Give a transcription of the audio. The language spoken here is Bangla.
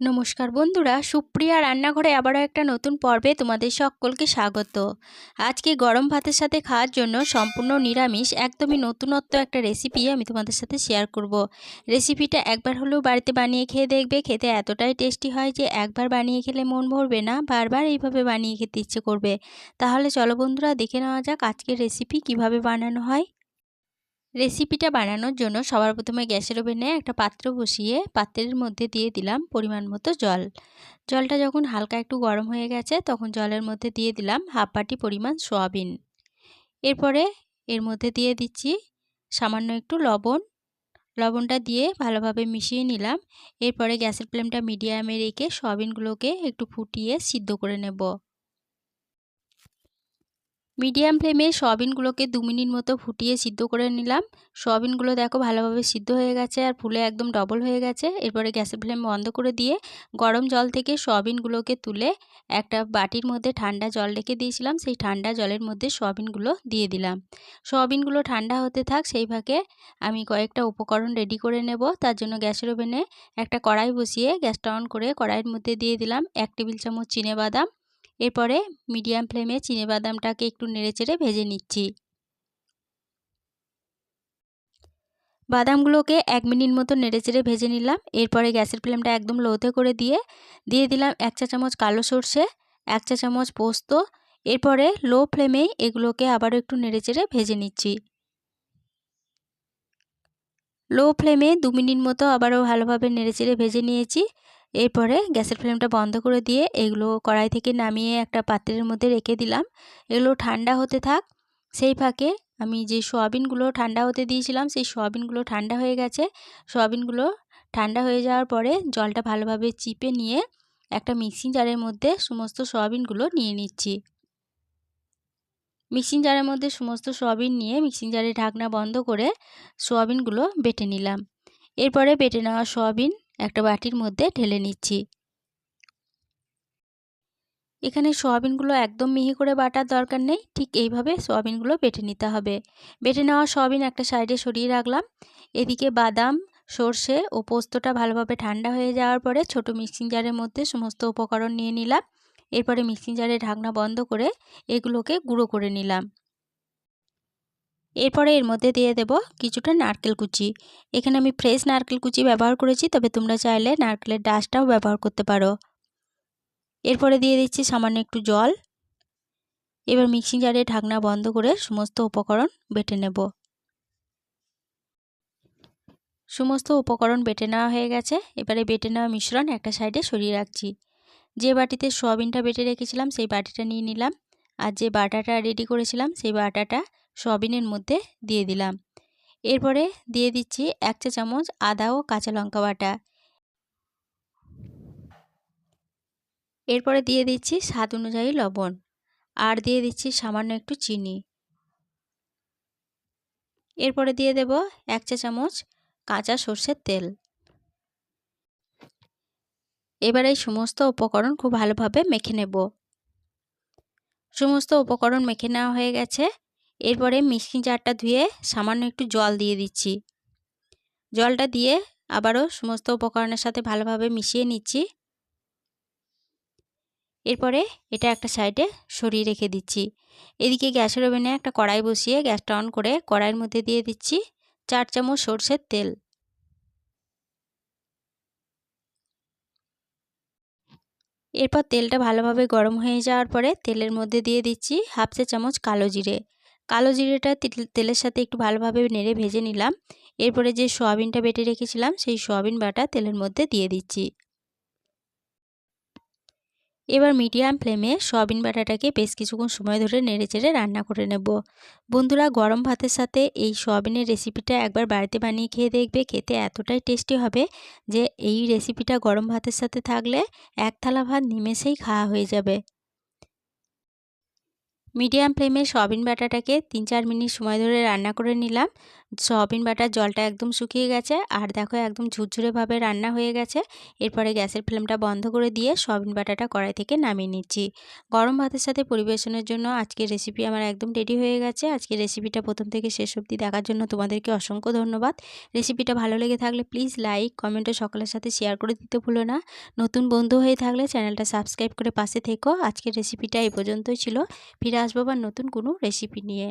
নমস্কার বন্ধুরা, সুপ্রিয়া রান্নাঘরে আবারও একটা নতুন পর্বে তোমাদের সকলকে স্বাগত। আজকে গরম ভাতের সাথে খাওয়ার জন্য সম্পূর্ণ নিরামিষ, একদমই নতুনত্ব একটা রেসিপি আমি তোমাদের সাথে শেয়ার করব। রেসিপিটা একবার হলেও বাড়িতে বানিয়ে খেয়ে দেখবে, খেতে এতটাই টেস্টি হয় যে একবার বানিয়ে খেলে মন ভরবে না, বারবার এইভাবে বানিয়ে খেতে ইচ্ছে করবে। তাহলে চলো বন্ধুরা, দেখে নেওয়া যাক আজকের রেসিপি কীভাবে বানানো হয়। রেসিপিটা বানানোর জন্য সবার প্রথমে গ্যাসের ওভেনে একটা পাত্র বসিয়ে পাত্রের মধ্যে দিয়ে দিলাম পরিমাণ মতো জল। জলটা যখন হালকা একটু গরম হয়ে গেছে, তখন জলের মধ্যে দিয়ে দিলাম হাফ বাটি পরিমাণ সোয়াবিন। এরপরে এর মধ্যে দিয়ে দিচ্ছি সামান্য একটু লবণ। লবণটা দিয়ে ভালোভাবে মিশিয়ে নিলাম। এরপরে গ্যাসের ফ্লেমটা মিডিয়ামে রেখে সয়াবিনগুলোকে একটু ফুটিয়ে সিদ্ধ করে নেব। মিডিয়াম ফ্লেমে সয়াবিনগুলোকে দু মিনিট মতো ফুটিয়ে সিদ্ধ করে নিলাম। সয়াবিনগুলো দেখো ভালোভাবে সিদ্ধ হয়ে গেছে আর ফুলে একদম ডবল হয়ে গেছে। এরপরে গ্যাসের ফ্লেম বন্ধ করে দিয়ে গরম জল থেকে সয়াবিনগুলোকে তুলে একটা বাটির মধ্যে ঠান্ডা জল রেখে দিয়েছিলাম। সেই ঠান্ডা জলের মধ্যে সয়াবিনগুলো দিয়ে দিলাম। সয়াবিনগুলো ঠান্ডা হতে থাক, সেই ভাগে আমি কয়েকটা উপকরণ রেডি করে নেব। তার জন্য গ্যাসের ওভেনে একটা কড়াই বসিয়ে গ্যাসটা অন করে কড়াইয়ের মধ্যে দিয়ে দিলাম এক টেবিল চামচ চিনে বাদাম এরপরে মিডিয়াম ফ্লেমে বাদামটাকে একটু নেড়েচেড়ে ভেজে নিচ্ছি। বাদামগুলোকে এক মিনিট মতো নেড়েচেড়ে ভেজে নিলাম। এরপরে গ্যাসের ফ্লেমটা একদম লোতে করে দিয়ে দিয়ে দিলাম এক চা চামচ কালো সর্ষে, এক চা চামচ পোস্ত। এরপরে লো ফ্লেমে এগুলোকে আবারও একটু নেড়েচেড়ে ভেজে নিচ্ছি। লো ফ্লেমে দু মিনিট মতো আবারও ভালোভাবে নেড়েচেড়ে ভেজে নিয়েছি। এরপরে গ্যাসের ফ্লেমটা বন্ধ করে দিয়ে এগুলো কড়াই থেকে নামিয়ে একটা পাত্রের মধ্যে রেখে দিলাম। এগুলো ঠান্ডা হতে থাক। সেই ফাঁকে আমি যে সোয়াবিনগুলো ঠান্ডা হতে দিয়েছিলাম, সেই সোয়াবিনগুলো ঠান্ডা হয়ে গেছে। সোয়াবিনগুলো ঠান্ডা হয়ে যাওয়ার পরে জলটা ভালোভাবে চিপে নিয়ে একটা মিক্সিং জারের মধ্যে সমস্ত সোয়াবিনগুলো নিয়ে নিচ্ছি। মিক্সিং জারের মধ্যে সমস্ত সোয়াবিন নিয়ে মিক্সিং জারের ঢাকনা বন্ধ করে সোয়াবিনগুলো বেটে নিলাম। এরপরে বেটে নেওয়া সোয়াবিন একটা বাটির মধ্যে ঢেলে নিচ্ছি। এখানে সোয়াবিনগুলো একদম মিহি করে বাটার দরকার নেই, ঠিক এইভাবে সোয়াবিনগুলো বেটে নিতে হবে। বেটে নেওয়া সোয়াবিন একটা সাইডে সরিয়ে রাখলাম। এদিকে বাদাম, সর্ষে ও পোস্তটা ভালোভাবে ঠান্ডা হয়ে যাওয়ার পরে ছোট মিক্সিং জারের মধ্যে সমস্ত উপকরণ নিয়ে নিলাম। এরপরে মিক্সিং জারের ঢাকনা বন্ধ করে এগুলোকে গুঁড়ো করে নিলাম। এরপরে এর মধ্যে দিয়ে দেব কিছুটা নারকেল কুচি। এখানে আমি ফ্রেশ নারকেল কুচি ব্যবহার করেছি, তবে তোমরা চাইলে নারকেলের ডাসটাও ব্যবহার করতে পারো। এরপরে দিয়ে দিচ্ছি সামান্য একটু জল। এবার মিক্সিং জারে ঢাকনা বন্ধ করে সমস্ত উপকরণ বেটে নেব। সমস্ত উপকরণ বেটে নেওয়া হয়ে গেছে। এবারে বেটে নেওয়া মিশ্রণ একটা সাইডে সরিয়ে রাখছি। যে বাটিতে সোয়াবিনটা বেটে রেখেছিলাম, সেই বাটিটা নিয়ে নিলাম। আর যে বাটাটা রেডি করেছিলাম, সেই বাটাটা সয়াবিনের মধ্যে দিয়ে দিলাম। এরপরে দিয়ে দিচ্ছি এক চা চামচ আদা ও কাঁচা লঙ্কা বাটা। এরপরে দিয়ে দিচ্ছি স্বাদ অনুযায়ী লবণ। আর দিয়ে দিচ্ছি সামান্য একটু চিনি। এরপরে দিয়ে দেব এক চা চামচ কাঁচা সর্ষের তেল। এবার এই সমস্ত উপকরণ খুব ভালোভাবে মেখে নেব। সমস্ত উপকরণ মেখে নেওয়া হয়ে গেছে। এরপরে মিক্সিং জারটা ধুয়ে সামান্য একটু জল দিয়ে দিচ্ছি। জলটা দিয়ে আবারও সমস্ত উপকরণের সাথে ভালোভাবে মিশিয়ে নিচ্ছি। এরপরে এটা একটা সাইডে সরিয়ে রেখে দিচ্ছি। এদিকে গ্যাসের ওভেনে একটা কড়াই বসিয়ে গ্যাসটা অন করে কড়াইয়ের মধ্যে দিয়ে দিচ্ছি চার চামচ সর্ষের তেল। এরপর তেলটা ভালোভাবে গরম হয়ে যাওয়ার পরে তেলের মধ্যে দিয়ে দিচ্ছি হাফ চা চামচ কালো জিরে। কালো জিরেটা তেলের সাথে একটু ভালোভাবে নেড়ে ভেজে নিলাম। এরপরে যে সয়াবিনটা বেটে রেখেছিলাম, সেই সয়াবিন বাটা তেলের মধ্যে দিয়ে দিচ্ছি। এবার মিডিয়াম ফ্লেমে সয়াবিন বাটাটাকে বেশ কিছুক্ষণ সময় ধরে নেড়ে চেড়ে রান্না করে নেব। বন্ধুরা, গরম ভাতের সাথে এই সয়াবিনের রেসিপিটা একবার বাড়িতে বানিয়ে খেয়ে দেখবে, খেতে এতটাই টেস্টি হবে যে এই রেসিপিটা গরম ভাতের সাথে থাকলে এক থালা ভাত নিমেষেই খাওয়া হয়ে যাবে। মিডিয়াম ফ্লেমে সয়াবিন বাটাটাকে তিন চার মিনিট সময় ধরে রান্না করে নিলাম। সয়াবিন বাটার জলটা একদম শুকিয়ে গেছে আর দেখো একদম ঝুরঝুরেভাবে রান্না হয়ে গেছে। এরপরে গ্যাসের ফ্লেমটা বন্ধ করে দিয়ে সয়াবিন বাটাটা কড়াই থেকে নামিয়ে নিচ্ছি। গরম ভাতের সাথে পরিবেশনের জন্য আজকের রেসিপি আমার একদম রেডি হয়ে গেছে। আজকের রেসিপিটা প্রথম থেকে শেষ অবধি দেখার জন্য তোমাদেরকে অসংখ্য ধন্যবাদ। রেসিপিটা ভালো লেগে থাকলে প্লিজ লাইক কমেন্টে সকলের সাথে শেয়ার করে দিতে ভুলো না। নতুন বন্ধু হয়ে থাকলে চ্যানেলটা সাবস্ক্রাইব করে পাশে থেকো। আজকের রেসিপিটা এই পর্যন্তই ছিল। ফিরে আসব আবার নতুন কোনো রেসিপি নিয়ে।